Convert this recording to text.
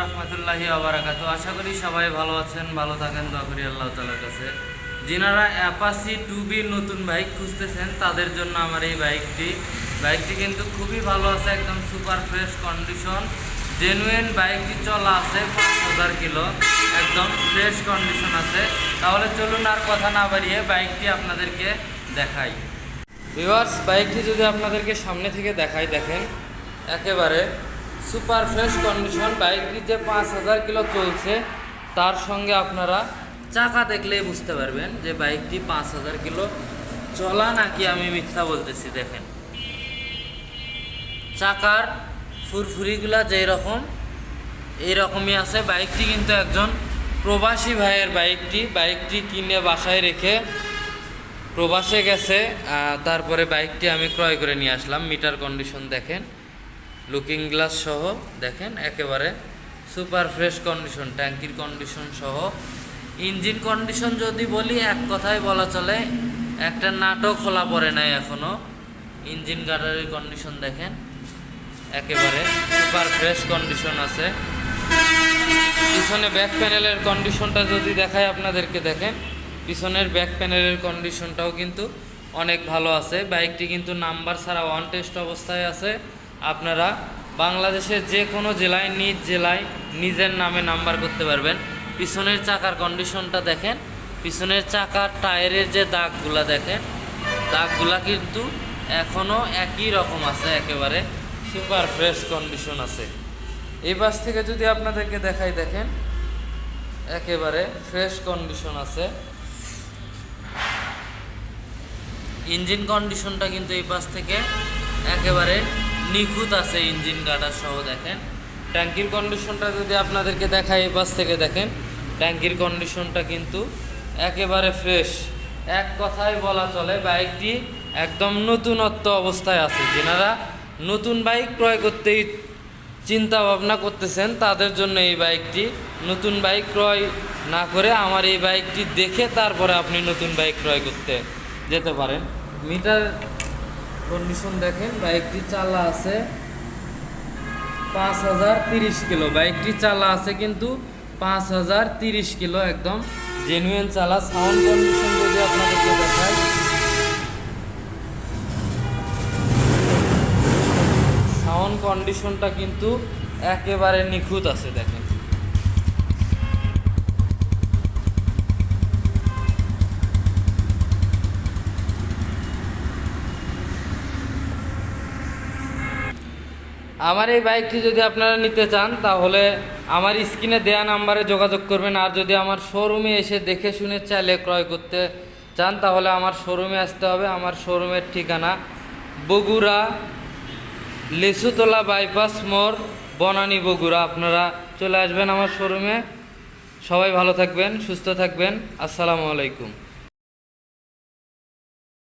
রহমতুল্লাহি আবরাকাত আশা করি সবাই ভালো আছেন, ভালো থাকেন, দোয়া করি আল্লাহ তালার কাছে। যিনারা অ্যাপাসি টু বি নতুন বাইক খুঁজতেছেন, তাদের জন্য আমার এই বাইকটি। বাইকটি কিন্তু খুবই ভালো আছে, একদম সুপার ফ্রেশ কন্ডিশন। জেনুইন বাইকটি চলা আছে পাঁচ হাজার কিলো, একদম ফ্রেশ কন্ডিশন আছে। তাহলে চলুন আর কথা না বাড়িয়ে বাইকটি আপনাদেরকে দেখাই। ভিউয়ার্স, বাইকটি যদি আপনাদেরকে সামনে থেকে দেখাই, দেখেন, একেবারে সুপার ফ্রেশ কন্ডিশন বাইকটি যে পাঁচ হাজার কিলো চলছে। তার সঙ্গে আপনারা চাকা দেখলেই বুঝতে পারবেন যে বাইকটি পাঁচ হাজার কিলো চলা নাকি আমি মিথ্যা বলতেছি, দেখেন। চাকার ফুরফুরিগুলা যেই রকম এইরকমই আছে। বাইকটি কিন্তু একজন প্রবাসী ভাইয়ের বাইকটি। বাইকটি কিনে বাসায় রেখে প্রবাসে গেছে তারপরে বাইকটি আমি ক্রয় করে নিয়ে আসলাম। মিটার কন্ডিশন দেখেন। লুকিং গ্লাস সহ, দেখেন, একেবারে সুপার ফ্রেশ কন্ডিশন ট্যাঙ্কির কন্ডিশন সহ। ইঞ্জিন কন্ডিশন যদি বলি, এক কথায় বলা চলে, একটা নাটক খোলা পড়ে নাই এখনও। ইঞ্জিন গার্ডারের কন্ডিশন দেখেন, একেবারে সুপার ফ্রেশ কন্ডিশন আছে। পিছনে ব্যাক প্যানেলের কন্ডিশনটা যদি দেখায় আপনাদেরকে, দেখেন, পিছনের ব্যাক প্যানেলের কন্ডিশনটাও কিন্তু অনেক ভালো আছে। বাইকটি কিন্তু নাম্বার ছাড়া ওয়ান টেস্ট অবস্থায় আছে। আপনারা বাংলাদেশের যে কোনো জেলায়, নিজ জেলায় নিজের নামে নাম্বার করতে পারবেন। পিছনের চাকার কন্ডিশনটা দেখেন। পিছনের চাকার টায়ারের যে দাগগুলা দেখেন, দাগগুলা কিন্তু এখনও একই রকম আছে, একেবারে সুপার ফ্রেশ কন্ডিশন আছে। এই বাস থেকে যদি আপনাদেরকে দেখাই, দেখেন, একেবারে ফ্রেশ কন্ডিশন আছে। ইঞ্জিন কন্ডিশনটা কিন্তু এই পাশ থেকে একেবারে নিখুঁত আছে ইঞ্জিন গার্ডার সহ দেখেন। ট্যাঙ্কির কন্ডিশনটা যদি আপনাদেরকে দেখাই এই পাশ থেকে দেখেন, ট্যাঙ্কির কন্ডিশনটা কিন্তু একেবারে ফ্রেশ এক কথায় বলা চলে, বাইকটি একদম নতুনত্ব অবস্থায় আছে। যেনারা নতুন বাইক ক্রয় করতেই চিন্তা ভাবনা করতেছেন, তাদের জন্য এই বাইকটি নতুন বাইক ক্রয় না করে আমার এই বাইকটি দেখে তারপরে আপনি নতুন বাইক ক্রয় করতে যেতে পারেন। মিটার কন্ডিশন দেখেন, বাইকটি চালা আছে পাঁচ হাজার তিরিশ কিলো। বাইকটি চালা আছে কিন্তু পাঁচ হাজার তিরিশ কিলো, একদম জেনুইন চালা। সাউন্ড কন্ডিশন যদি আপনাদেরকে দেখায় সাউন্ড কন্ডিশনটা কিন্তু একেবারে নিখুঁত আছে, দেখেন। আমার এই বাইকটি যদি আপনারা নিতে চান, তাহলে আমার স্ক্রিনে দেয়া নাম্বারে যোগাযোগ করবেন। আর যদি আমার শোরুমে এসে দেখে শুনে চাইলে ক্রয় করতে চান, তাহলে আমার শোরুমে আসতে হবে। আমার শোরুমের ঠিকানা বগুড়া লেসুতলা বাইপাস মোড়, বনানী বগুড়া। আপনারা চলে আসবেন আমার শোরুমে। সবাই ভালো থাকবেন, সুস্থ থাকবেন। আসসালামু আলাইকুম।